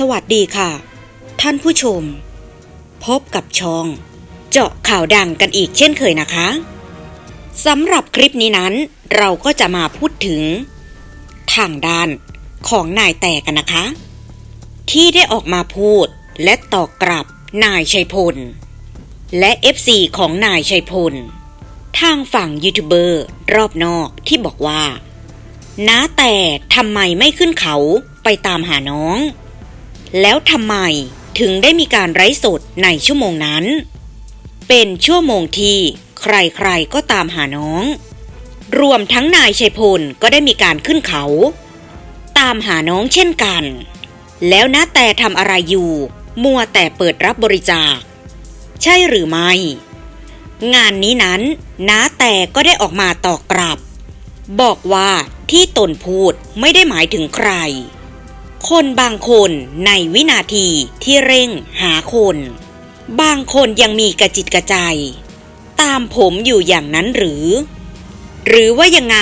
สวัสดีค่ะ ท่านผู้ชม พบกับช่อง เจาะข่าวดังกันอีกเช่นเคยนะคะสำหรับคลิปนี้นั้น เราก็จะมาพูดถึง ทางด้านของนายแต่กันนะคะ ที่ได้ออกมาพูดและตอบกลับนายชัยพล และ FC ของนายชัยพล ทางฝั่งยูทูบเบอร์รอบนอกที่บอกว่าน้าแต่ทำไมไม่ขึ้นเขาไปตามหาน้อง แล้วทำไมถึงได้มีการไร้สดในชั่วโมงนั้น เป็นชั่วโมงที่ใครๆก็ตามหาน้อง รวมทั้งนายชัยพลก็ได้มีการขึ้นเขา ตามหาน้องเช่นกัน แล้วน้าแต่ทำอะไรอยู่ มัวแต่เปิดรับบริจาค ใช่หรือไม่ งานนี้นั้นน้าแต่ก็ได้ออกมาตอบกลับ บอกว่าที่ตนพูดไม่ได้หมายถึงใคร คนบางคนในวินาทีที่เร่งหาคน บางคนยังมีกระจิตกระใจ ตามผมอยู่อย่างนั้นหรือ หรือว่ายังไง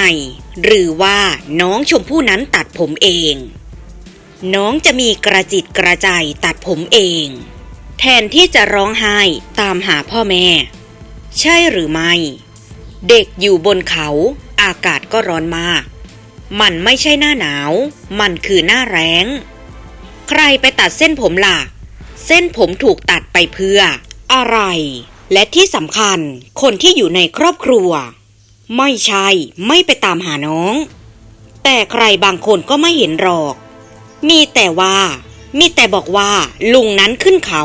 หรือว่าน้องชมพู่นั้นตัดผมเอง น้องจะมีกระจิตกระใจตัดผมเอง แทนที่จะร้องไห้ตามหาพ่อแม่ ใช่หรือไม่ เด็กอยู่บนเขาอากาศก็ร้อนมาก มันไม่ใช่หน้าหนาว มันคือหน้าแรง ใครไปตัดเส้นผมล่ะ เส้นผมถูกตัดไปเพื่อ อะไร และที่สำคัญ คนที่อยู่ในครอบครัว ไม่ใช่ไม่ไปตามหาน้อง แต่ใครบางคนก็ไม่เห็นหรอก มีแต่ว่า มีแต่บอกว่าลุงนั้นขึ้นเขา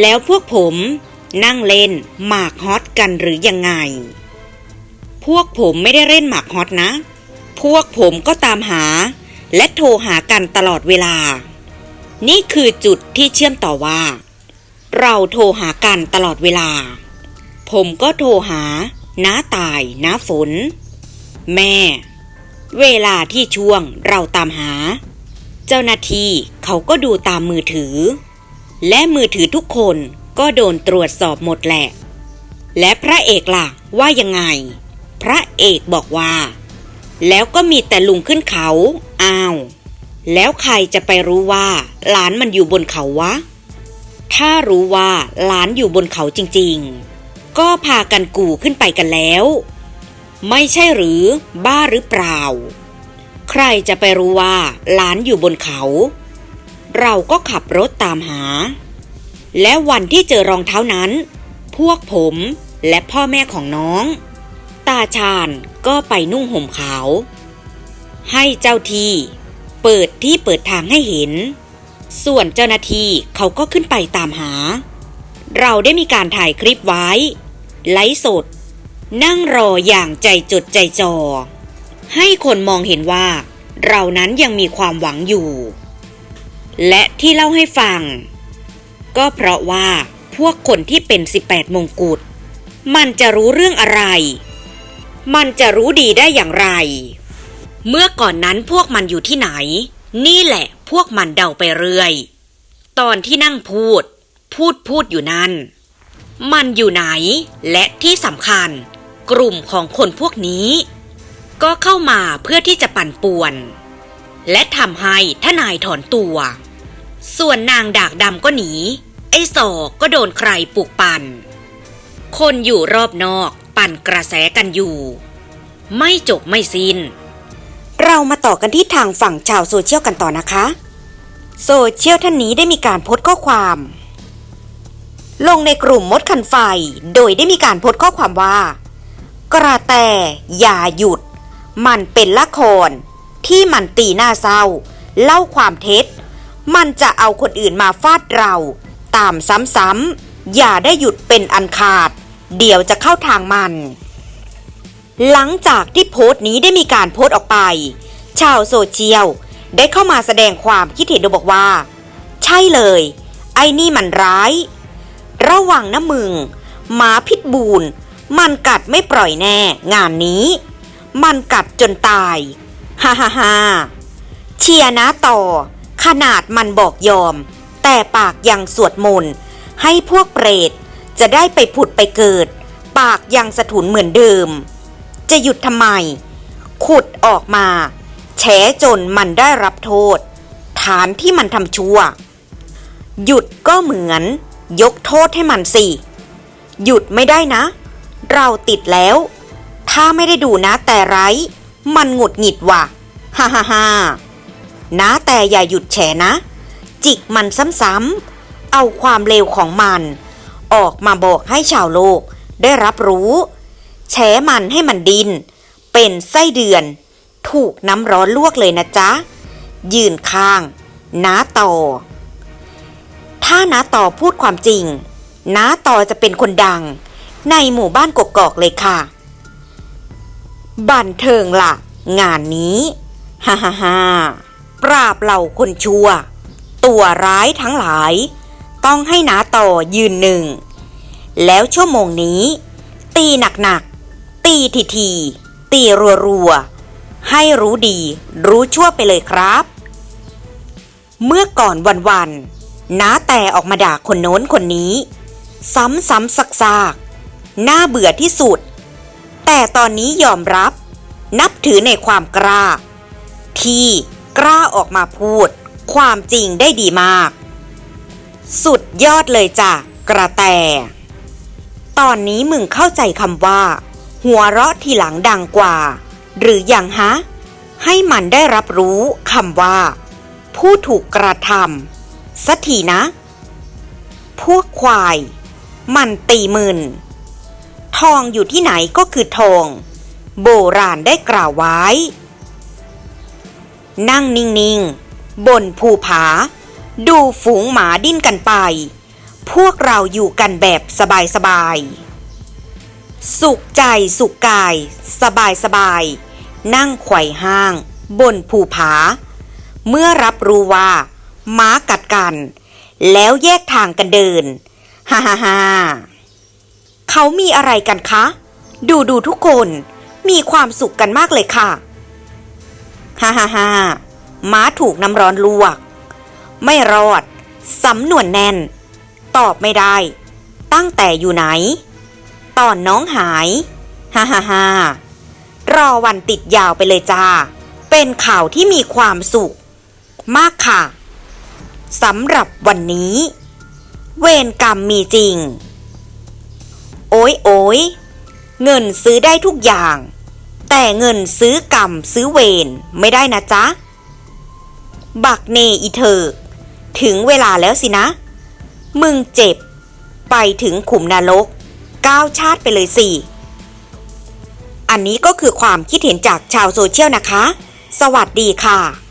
แล้วพวกผมนั่งเล่นหมากฮอตกันหรือยังไง พวกผมไม่ได้เล่นหมากฮอตนะ พวกผมก็ตามหา และโทรหากันตลอดเวลา นี่คือจุดที่เชื่อมต่อว่า เราโทรหากันตลอดเวลา ผมก็โทรหา น้าตาย น้าฝน แม่ เวลาที่ช่วงเราตามหา เจ้าหน้าที่เขาก็ดูตามมือถือ และมือถือทุกคนก็โดนตรวจสอบหมดแหละ และพระเอกล่ะว่ายังไง พระเอกบอกว่า แล้วก็มีแต่ลุงขึ้นเขา อ้าว แล้วใครจะไปรู้ว่า หลานมันอยู่บนเขาวะ ถ้ารู้ว่าหลานอยู่บนเขาจริงๆ ก็พากันกู่ขึ้นไปกันแล้ว ไม่ใช่หรือบ้าหรือเปล่า ใครจะไปรู้ว่าหลานอยู่บนเขา เราก็ขับรถตามหา และวันที่เจอรองเท้านั้น พวกผมและพ่อแม่ของน้อง ตาชาญก็ไปนุ่งห่มขาว ให้เจ้าที่เปิดที่เปิดทางให้เห็น ส่วนเจ้าหน้าที่เขาก็ขึ้นไปตามหา เราได้มีการถ่ายคลิปไว้ ไลฟ์สด นั่งรออย่างใจจดใจจอให้คนมองเห็นว่า เรานั้นยังมีความหวังอยู่ และที่เล่าให้ฟัง ก็เพราะว่าพวกคนที่เป็น 18 มงกุฎมันจะรู้เรื่องอะไร มันจะรู้ดีได้อย่างไร เมื่อก่อนนั้นพวกมันอยู่ที่ไหน นี่แหละพวกมันเดาไปเรื่อย ตอนที่นั่งพูด พูดพูดอยู่นั่นมันอยู่ไหน และที่สำคัญ กลุ่มของคนพวกนี้ ก็เข้ามาเพื่อที่จะปั่นป่วน และทำให้ทนายถอนตัว ส่วนนางดากดำก็หนี ไอ้ศอกก็โดนใครปลุกปั่นคนอยู่รอบนอก ปั่นกระแสกันอยู่ ไม่จบไม่สิน้น เรามาต่อกันที่ทางฝั่งชาวโซเชียลกันต่อนะคะ โซเชียลท่านนี้ได้มีการโพสต์ข้อความ ลงในกลุ่มมดคันไฟ โดยได้มีการโพสต์ข้อความว่า กระแตอย่าหยุด มันเป็นละคร ที่มันตีหน้าเศร้า เล่าความเท็จ มันจะเอาคนอื่นมาฟาดเรา ตามซ้ำๆอย่าได้หยุดเป็นอันขาด เดี๋ยวจะเข้าทางมัน หลังจากที่โพสต์นี้ได้มีการโพสต์ออกไป ชาวโซเชียลได้เข้ามาแสดงความคิดเห็นโดยบอกว่า ใช่เลย ไอ้นี่มันร้าย ระวังนะมึงหมาพิษบูนมันกัดไม่ปล่อยแน่ งานนี้ มันกัดจนตายฮ่าฮ่าฮ่าเชียร์นะต่อ ขนาดมันบอกยอม แต่ปากยังสวดมนต์ให้พวกเปรต จะได้ไปผุดไปเกิด ปากยังสะทุนเหมือนเดิม จะหยุดทำไม ขุดออกมา แฉจนมันได้รับโทษ ฐานที่มันทำชั่ว หยุดก็เหมือน ยกโทษให้มันสิ หยุดไม่ได้นะ เราติดแล้ว ถ้าไม่ได้ดูนะแต่ไร มันหงุดหงิดว่ะ ฮ่าฮ่าฮ่านะแต่อย่าหยุดแฉนะ จิกมันซ้ำๆเอาความเลวของมัน ออกมาบอกให้ชาวโลก ได้รับรู้ แฉมันให้มันดิน เป็นไส้เดือน ถูกน้ำร้อนลวกเลยนะจ๊ะ ยืนข้างน้าต่อ ถ้าน้าต่อพูดความจริงน้าต่อจะเป็นคนดัง ในหมู่บ้านกกอกเลยค่ะ บันเทิงล่ะ งานนี้ฮ่าฮ่าฮ่าปราบเหล่าคนชั่ว ตัวร้ายทั้งหลาย ต้องให้น้าต่อยืนหนึ่ง แล้วชั่วโมงนี้ ตีหนักๆ ตีทีๆ ตีรัวๆ ให้รู้ดีรู้ชั่วไปเลยครับ เมื่อก่อนวันๆน้าแต่ออกมาด่าคนโน้นคนนี้ ซ้ำๆซักๆน่าเบื่อที่สุด แต่ตอนนี้ยอมรับ นับถือในความกล้า ที่กล้าออกมาพูด ความจริงได้ดีมาก สุดยอดเลยจ้ะกระแต ตอนนี้มึงเข้าใจคำว่า หัวเราะทีหลังดังกว่า หรืออยังฮะ ให้มันได้รับรู้คำว่า ผู้ถูกกระทำสักทีนะ พวกควาย มันตีมึนทองอยู่ที่ไหนก็คือทอง โบราณได้กล่าวไว้ นั่งนิ่งๆ บนภูผา ดูฝูงหมาดิ้นกันไป พวกเราอยู่กันแบบสบายๆ สุขใจสุขกายสบาย สบายๆ นั่งไขว่ห้าง บนภูผา เมื่อรับรู้ว่าหมากัดกัน แล้วแยกทางกันเดิน ฮ่าฮ่าฮ่าเขามีอะไรกันคะ ดูดูทุกคนมีความสุขกันมากเลยค่ะ ฮ่าฮ่าฮ่าม้าถูกน้ำร้อนลวก ไม่รอด สำนวนแน่น ตอบไม่ได้ ตั้งแต่อยู่ไหน ตอนน้องหาย ฮ่าฮ่าฮ่ารอวันติดยาวไปเลยจ้า เป็นข่าวที่มีความสุข มากค่ะ สำหรับวันนี้ เวรกรรมมีจริง โอ้ยโอ้ยเงินซื้อได้ทุกอย่าง แต่เงินซื้อกรรมซื้อเวรไม่ได้นะจ๊ะ บักเนอีเธอ ถึงเวลาแล้วสินะ มึงเจ็บ ไปถึงขุมนรกก้าวชาติไปเลยสิอันนี้ก็คือความคิดเห็นจากชาวโซเชียลนะคะ สวัสดีค่ะ